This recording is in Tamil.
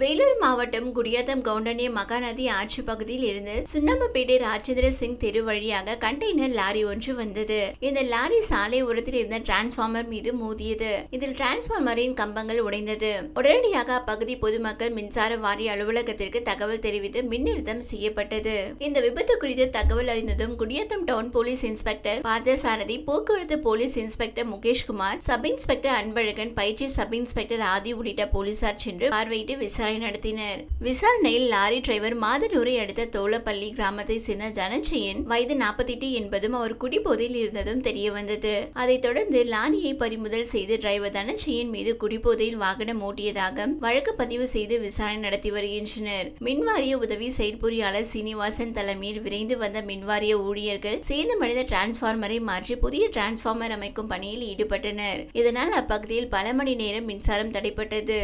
வேலூர் மாவட்டம் குடியாத்தம் கவுண்டனிய மகாநதி ஆட்சி பகுதியில் இருந்து சுண்ணம்பப்பேட்டை ராஜேந்திர சிங் தெரு வழியாக கண்டெய்னர் லாரி ஒன்று வந்தது. இந்த லாரி சாலை ஓரத்தில் இருந்த டிரான்ஸ்பார்மர் மீது மோதியது. இதில் டிரான்ஸ்பார்மரின் கம்பங்கள் உடைந்தது. உடனடியாக அப்பகுதி பொதுமக்கள் மின்சார வாரிய அலுவலகத்திற்கு தகவல் தெரிவித்து மின்னிறுத்தம் செய்யப்பட்டது. இந்த விபத்து குறித்து தகவல் அறிந்ததும் Gudiyattam town police inspector Parthasarathy போக்குவரத்து police inspector Mukeshkumar sub inspector Anbazhagan பயிற்சி சப் இன்ஸ்பெக்டர் ஆதி உள்ளிட்ட போலீசார் சென்று பார்வையிட்டு விசாரணை நடத்தினர். விசாரணையில் லாரி டிரைவர் மாதனூரை அடுத்த தோளப்பள்ளி கிராமத்தை சேர்ந்த தனஞ்சயன் வயது நாற்பத்தெட்டு என்பதும் அவர் குடிபோதையில் இருந்ததும் தெரிய வந்தது அதைத் தொடர்ந்து லாரியை பறிமுதல் செய்து டிரைவர் தனஞ்சயன் மீது குடிபோதையில் வாகனம் ஓட்டியதாக வழக்கு பதிவு செய்து விசாரணை நடத்தி வருகின்றனர். மின்வாரிய உதவி செயற்பொறியாளர் சீனிவாசன் தலைமையில் விரைந்து வந்த மின்வாரிய ஊழியர்கள் சேதமடைந்த டிரான்ஸ்பார்மரை மாற்றி புதிய டிரான்ஸ்பார்மர் அமைக்கும் பணியில் ஈடுபட்டனர். இதனால் அப்பகுதியில் பல மணி நேரம் மின்சாரம் தடைப்பட்டது.